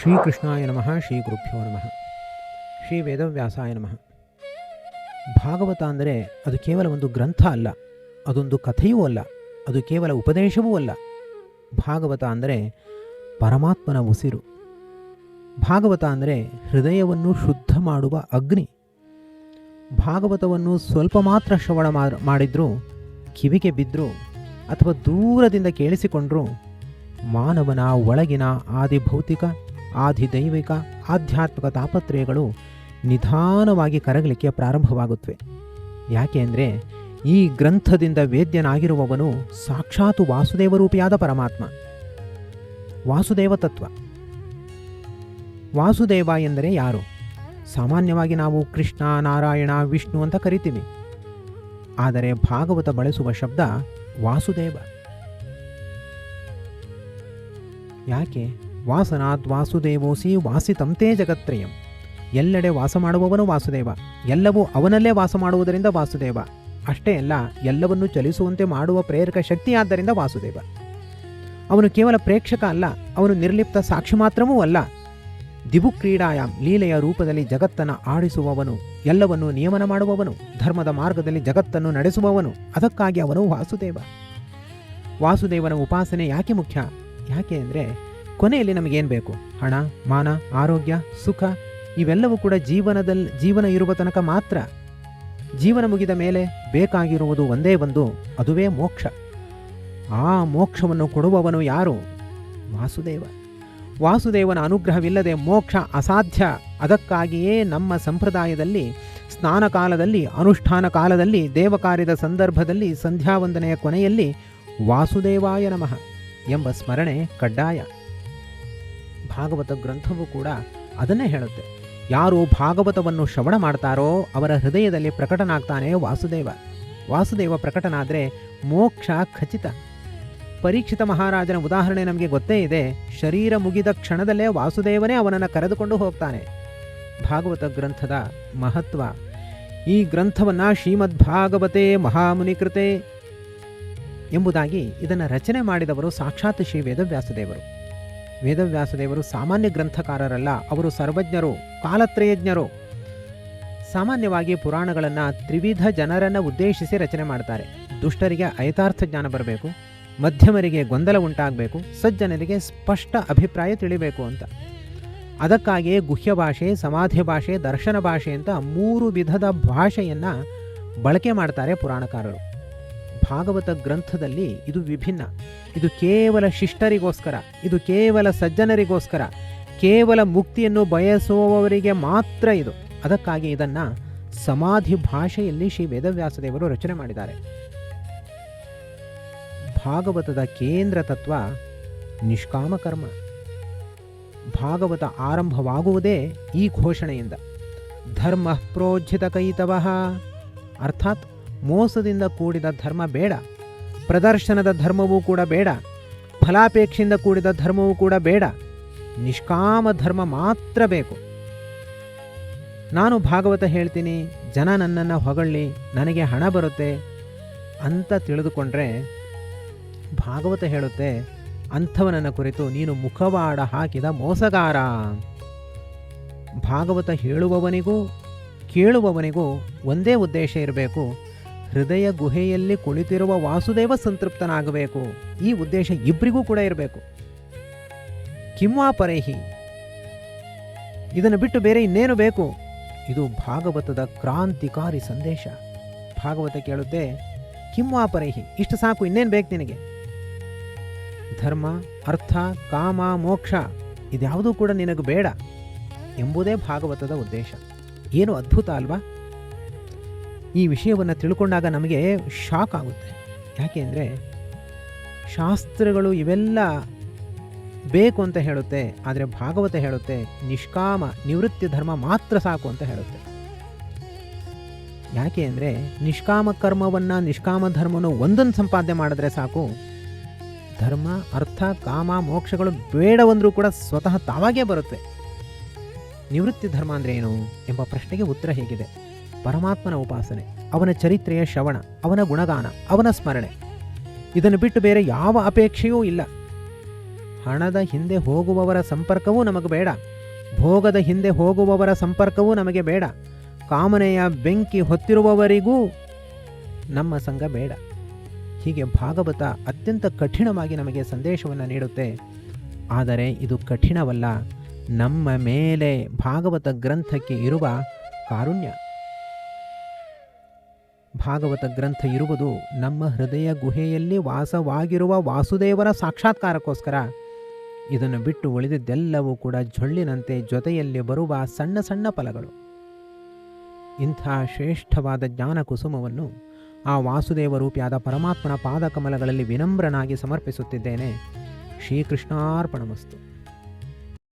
ಶ್ರೀಕೃಷ್ಣಾಯ ನಮಃ ಶ್ರೀ ಗುರುಭ್ಯೋ ನಮಃ. ಶ್ರೀ ವೇದವ್ಯಾಸಾಯ ನಮಃ. ಭಾಗವತ ಅಂದರೆ ಅದು ಕೇವಲ ಒಂದು ಗ್ರಂಥ ಅಲ್ಲ, ಅದೊಂದು ಕಥೆಯೂ ಅಲ್ಲ, ಅದು ಕೇವಲ ಉಪದೇಶವೂ ಅಲ್ಲ. ಭಾಗವತ ಅಂದರೆ ಪರಮಾತ್ಮನ ಉಸಿರು. ಭಾಗವತ ಅಂದರೆ ಹೃದಯವನ್ನು ಶುದ್ಧ ಮಾಡುವ ಅಗ್ನಿ. ಭಾಗವತವನ್ನು ಸ್ವಲ್ಪ ಮಾತ್ರ ಶ್ರವಣ ಮಾಡಿದ್ರೂ, ಕಿವಿಗೆ ಬಿದ್ದರೂ ಅಥವಾ ದೂರದಿಂದ ಕೇಳಿಸಿಕೊಂಡ್ರೂ, ಮಾನವನ ಒಳಗಿನ ಆದಿಭೌತಿಕ ಆದಿದೈವಿಕ, ಆಧ್ಯಾತ್ಮಿಕ ತಾಪತ್ರಯಗಳು ನಿಧಾನವಾಗಿ ಕರಗಲಿಕ್ಕೆ ಪ್ರಾರಂಭವಾಗುತ್ತವೆ. ಯಾಕೆ ಈ ಗ್ರಂಥದಿಂದ ವೇದ್ಯನಾಗಿರುವವನು ಸಾಕ್ಷಾತ್ ವಾಸುದೇವರೂಪಿಯಾದ ಪರಮಾತ್ಮ. ವಾಸುದೇವ ತತ್ವ. ವಾಸುದೇವ ಎಂದರೆ ಯಾರು? ಸಾಮಾನ್ಯವಾಗಿ ನಾವು ಕೃಷ್ಣ, ನಾರಾಯಣ, ವಿಷ್ಣು ಅಂತ ಕರಿತೀವಿ. ಆದರೆ ಭಾಗವತ ಬಳಸುವ ಶಬ್ದ ವಾಸುದೇವ. ಯಾಕೆ? ವಾಸನಾದ್ ವಾಸುದೇವೋಸಿ ವಾಸಿತಂತೆ ಜಗತ್ರಯಂ ಎಲ್ಲೆಡೆ ವಾಸ ಮಾಡುವವನು ವಾಸುದೇವ. ಎಲ್ಲವೂ ಅವನಲ್ಲೇ ವಾಸ ಮಾಡುವುದರಿಂದ ವಾಸುದೇವ. ಅಷ್ಟೇ ಅಲ್ಲ, ಎಲ್ಲವನ್ನು ಚಲಿಸುವಂತೆ ಮಾಡುವ ಪ್ರೇರಕ ಶಕ್ತಿಯಾದ್ದರಿಂದ ವಾಸುದೇವ. ಅವನು ಕೇವಲ ಪ್ರೇಕ್ಷಕ ಅಲ್ಲ, ಅವನು ನಿರ್ಲಿಪ್ತ ಸಾಕ್ಷಿ ಮಾತ್ರವೂ ಅಲ್ಲ. ದಿವು ಲೀಲೆಯ ರೂಪದಲ್ಲಿ ಜಗತ್ತನ್ನು ಆಡಿಸುವವನು, ಎಲ್ಲವನ್ನು ನಿಯಮನ ಮಾಡುವವನು, ಧರ್ಮದ ಮಾರ್ಗದಲ್ಲಿ ಜಗತ್ತನ್ನು ನಡೆಸುವವನು, ಅದಕ್ಕಾಗಿ ಅವನು ವಾಸುದೇವ. ವಾಸುದೇವನ ಉಪಾಸನೆ ಯಾಕೆ ಮುಖ್ಯ? ಯಾಕೆ ಅಂದರೆ ಕೊನೆಯಲ್ಲಿ ನಮಗೇನು ಬೇಕು? ಹಣ, ಮಾನ, ಆರೋಗ್ಯ, ಸುಖ, ಇವೆಲ್ಲವೂ ಕೂಡ ಜೀವನದಲ್ಲಿ ಜೀವನ ಇರುವ ತನಕ ಮಾತ್ರ. ಜೀವನ ಮುಗಿದ ಮೇಲೆ ಬೇಕಾಗಿರುವುದು ಒಂದೇ ಒಂದು, ಅದುವೇ ಮೋಕ್ಷ. ಆ ಮೋಕ್ಷವನ್ನು ಕೊಡುವವನು ಯಾರು? ವಾಸುದೇವ. ವಾಸುದೇವನ ಅನುಗ್ರಹವಿಲ್ಲದೆ ಮೋಕ್ಷ ಅಸಾಧ್ಯ. ಅದಕ್ಕಾಗಿಯೇ ನಮ್ಮ ಸಂಪ್ರದಾಯದಲ್ಲಿ, ಸ್ನಾನ ಕಾಲದಲ್ಲಿ, ಅನುಷ್ಠಾನ ಕಾಲದಲ್ಲಿ ದೇವಕಾರ್ಯದ ಸಂದರ್ಭದಲ್ಲಿ, ಸಂಧ್ಯಾವಂದನೆಯ ಕೊನೆಯಲ್ಲಿ ವಾಸುದೇವಾಯ ನಮಃ ಎಂಬ ಸ್ಮರಣೆ ಕಡ್ಡಾಯ. ಭಾಗವತ ಗ್ರಂಥವು ಕೂಡ ಅದನ್ನೇ ಹೇಳುತ್ತೆ. ಯಾರು ಭಾಗವತವನ್ನು ಶ್ರವಣ ಮಾಡ್ತಾರೋ ಅವರ ಹೃದಯದಲ್ಲಿ ಪ್ರಕಟನಾಗ್ತಾನೆ ವಾಸುದೇವ. ವಾಸುದೇವ ಪ್ರಕಟನಾದರೆ ಮೋಕ್ಷ ಖಚಿತ. ಪರೀಕ್ಷಿತ ಮಹಾರಾಜನ ಉದಾಹರಣೆ ನಮಗೆ ಗೊತ್ತೇ ಇದೆ. ಶರೀರ ಮುಗಿದ ಕ್ಷಣದಲ್ಲೇ ವಾಸುದೇವನೇ ಅವನನ್ನು ಕರೆದುಕೊಂಡು ಹೋಗ್ತಾನೆ. ಭಾಗವತ ಗ್ರಂಥದ ಮಹತ್ವ. ಈ ಗ್ರಂಥವನ್ನು ಶ್ರೀಮದ್ ಭಾಗವತೆ ಮಹಾಮುನಿಕೃತೆ ಎಂಬುದಾಗಿ ಇದನ್ನು ರಚನೆ ಮಾಡಿದವರು ಸಾಕ್ಷಾತ್ ಶ್ರೀ ವೇದವ್ಯಾಸದೇವರು. ವೇದವ್ಯಾಸದೇವರು ಸಾಮಾನ್ಯ ಗ್ರಂಥಕಾರರಲ್ಲ, ಅವರು ಸರ್ವಜ್ಞರು, ಕಾಲತ್ರಯಜ್ಞರು. ಸಾಮಾನ್ಯವಾಗಿ ಪುರಾಣಗಳನ್ನು ತ್ರಿವಿಧ ಜನರನ್ನು ಉದ್ದೇಶಿಸಿ ರಚನೆ ಮಾಡ್ತಾರೆ. ದುಷ್ಟರಿಗೆ ಅಯಥಾರ್ಥ ಜ್ಞಾನ ಬರಬೇಕು, ಮಧ್ಯಮರಿಗೆ ಗೊಂದಲ ಉಂಟಾಗಬೇಕು, ಸಜ್ಜನರಿಗೆ ಸ್ಪಷ್ಟ ಅಭಿಪ್ರಾಯ ತಿಳಿಬೇಕು ಅಂತ. ಅದಕ್ಕಾಗಿಯೇ ಗುಹ್ಯ ಭಾಷೆ ಸಮಾಧಿ ಭಾಷೆ, ದರ್ಶನ ಭಾಷೆ ಅಂತ ಮೂರು ವಿಧದ ಭಾಷೆಯನ್ನು ಬಳಕೆ ಮಾಡ್ತಾರೆ ಪುರಾಣಕಾರರು. ಭಾಗವತ ಗ್ರಂಥದಲ್ಲಿ ಇದು ವಿಭಿನ್ನ. ಇದು ಕೇವಲ ಶಿಷ್ಟರಿಗೋಸ್ಕರ, ಇದು ಕೇವಲ ಸಜ್ಜನರಿಗೋಸ್ಕರ, ಕೇವಲ ಮುಕ್ತಿಯನ್ನು ಬಯಸುವವರಿಗೆ ಮಾತ್ರ ಇದು. ಅದಕ್ಕಾಗಿ ಇದನ್ನು ಸಮಾಧಿ ಭಾಷೆಯಲ್ಲಿ ಶ್ರೀ ವೇದವ್ಯಾಸದೇವರು ರಚನೆ ಮಾಡಿದ್ದಾರೆ. ಭಾಗವತದ ಕೇಂದ್ರ ತತ್ವ ನಿಷ್ಕಾಮ ಕರ್ಮ. ಭಾಗವತ ಆರಂಭವಾಗುವುದೇ ಈ ಘೋಷಣೆಯಿಂದ. ಧರ್ಮ ಪ್ರೋಜ್ಜಿತ ಕೈತವಃ. ಅರ್ಥಾತ್ ಮೋಸದಿಂದ ಕೂಡಿದ ಧರ್ಮ ಬೇಡ. ಪ್ರದರ್ಶನದ ಧರ್ಮವೂ ಕೂಡ ಬೇಡ. ಫಲಾಪೇಕ್ಷೆಯಿಂದ ಕೂಡಿದ ಧರ್ಮವೂ ಕೂಡ ಬೇಡ. ನಿಷ್ಕಾಮ ಧರ್ಮ ಮಾತ್ರ ಬೇಕು. ನಾನು ಭಾಗವತ ಹೇಳ್ತೀನಿ, ಜನ ನನ್ನನ್ನು ಹೊಗಳಿ ನನಗೆ ಹಣ ಬರುತ್ತೆ ಅಂತ ತಿಳಿದುಕೊಂಡ್ರೆ ಭಾಗವತ ಹೇಳುತ್ತೆ ಅಂಥವನನ್ನ ಕುರಿತು ನೀನು ಮುಖವಾಡ ಹಾಕಿದ ಮೋಸಗಾರ. ಭಾಗವತ ಹೇಳುವವನಿಗೂ, ಕೇಳುವವನಿಗೂ ಒಂದೇ ಉದ್ದೇಶ ಇರಬೇಕು ಹೃದಯ ಗುಹೆಯಲ್ಲಿ ಕುಳಿತಿರುವ ವಾಸುದೇವ ಸಂತೃಪ್ತನಾಗಬೇಕು. ಈ ಉದ್ದೇಶ ಇಬ್ಬರಿಗೂ ಕೂಡ ಇರಬೇಕು. ಕಿಂವಾ ಪರೇಹಿ. ಇದನ್ನು ಬಿಟ್ಟು ಬೇರೆ ಇನ್ನೇನು ಬೇಕು? ಇದು ಭಾಗವತದ ಕ್ರಾಂತಿಕಾರಿ ಸಂದೇಶ. ಭಾಗವತ ಕೇಳುತ್ತೆ, ಕಿಂವಾ ಪರೇಹಿ, ಇಷ್ಟು ಸಾಕು, ಇನ್ನೇನು ಬೇಕು ನಿನಗೆ? ಧರ್ಮ, ಅರ್ಥ, ಕಾಮ, ಮೋಕ್ಷ, ಇದ್ಯಾವುದೂ ಕೂಡ ನಿನಗೆ ಬೇಡ ಎಂಬುದೇ ಭಾಗವತದ ಉದ್ದೇಶ. ಏನು ಅದ್ಭುತ ಅಲ್ವಾ? ಈ ವಿಷಯವನ್ನು ತಿಳ್ಕೊಂಡಾಗ ನಮಗೆ ಶಾಕ್ ಆಗುತ್ತೆ. ಯಾಕೆ ಅಂದರೆ ಶಾಸ್ತ್ರಗಳು ಇವೆಲ್ಲ ಬೇಕು ಅಂತ ಹೇಳುತ್ತೆ, ಆದರೆ ಭಾಗವತ ಹೇಳುತ್ತೆ, ನಿಷ್ಕಾಮ, ನಿವೃತ್ತಿ ಧರ್ಮ ಮಾತ್ರ ಸಾಕು ಅಂತ ಹೇಳುತ್ತೆ. ಯಾಕೆ ಅಂದರೆ ನಿಷ್ಕಾಮ ಕರ್ಮವನ್ನು ನಿಷ್ಕಾಮ ಧರ್ಮವನ್ನು ಒಂದೊಂದು ಸಂಪಾದನೆ ಮಾಡಿದ್ರೆ ಸಾಕು. ಧರ್ಮ, ಅರ್ಥ, ಕಾಮ, ಮೋಕ್ಷಗಳು ಬೇಡವಂದ್ರೂ ಕೂಡ ಸ್ವತಃ ತಾವಾಗೇ ಬರುತ್ತೆ. ನಿವೃತ್ತಿ ಧರ್ಮ ಅಂದರೆ ಏನು ಎಂಬ ಪ್ರಶ್ನೆಗೆ ಉತ್ತರ ಹೇಗಿದೆ. ಪರಮಾತ್ಮನ ಉಪಾಸನೆ, ಅವನ ಚರಿತ್ರೆಯ ಶ್ರವಣ, ಅವನ ಗುಣಗಾನ, ಅವನ ಸ್ಮರಣೆ. ಇದನ್ನು ಬಿಟ್ಟು ಬೇರೆ ಯಾವ ಅಪೇಕ್ಷೆಯೂ ಇಲ್ಲ. ಹಣದ ಹಿಂದೆ ಹೋಗುವವರ ಸಂಪರ್ಕವೂ ನಮಗೆ ಬೇಡ. ಭೋಗದ ಹಿಂದೆ ಹೋಗುವವರ ಸಂಪರ್ಕವೂ ನಮಗೆ ಬೇಡ. ಕಾಮನೆಯ ಬೆಂಕಿ ಹೊತ್ತಿರುವವರಿಗೂ ನಮ್ಮ ಸಂಘ ಬೇಡ. ಹೀಗೆ ಭಾಗವತ ಅತ್ಯಂತ ಕಠಿಣವಾಗಿ ನಮಗೆ ಸಂದೇಶವನ್ನು ನೀಡುತ್ತೆ. ಆದರೆ ಇದು ಕಠಿಣವಲ್ಲ. ನಮ್ಮ ಮೇಲೆ ಭಾಗವತ ಗ್ರಂಥಕ್ಕೆ ಇರುವ ಕಾರುಣ್ಯ. ಭಾಗವತ ಗ್ರಂಥ ಇರುವುದು ನಮ್ಮ ಹೃದಯ ಗುಹೆಯಲ್ಲಿ ವಾಸವಾಗಿರುವ ವಾಸುದೇವರ ಸಾಕ್ಷಾತ್ಕಾರಕ್ಕೋಸ್ಕರ. ಇದನ್ನು ಬಿಟ್ಟು ಉಳಿದಿದ್ದೆಲ್ಲವೂ ಕೂಡ ಜೊಳ್ಳಿನಂತೆ ಜೊತೆಯಲ್ಲಿ ಬರುವ ಸಣ್ಣ ಸಣ್ಣ ಫಲಗಳು. ಇಂಥ ಶ್ರೇಷ್ಠವಾದ ಜ್ಞಾನ ಕುಸುಮವನ್ನು ಆ ವಾಸುದೇವ ರೂಪಿಯಾದ ಪರಮಾತ್ಮನ ಪಾದಕಮಲಗಳಲ್ಲಿ ವಿನಮ್ರನಾಗಿ ಸಮರ್ಪಿಸುತ್ತಿದ್ದೇನೆ. ಶ್ರೀಕೃಷ್ಣಾರ್ಪಣಮಸ್ತು.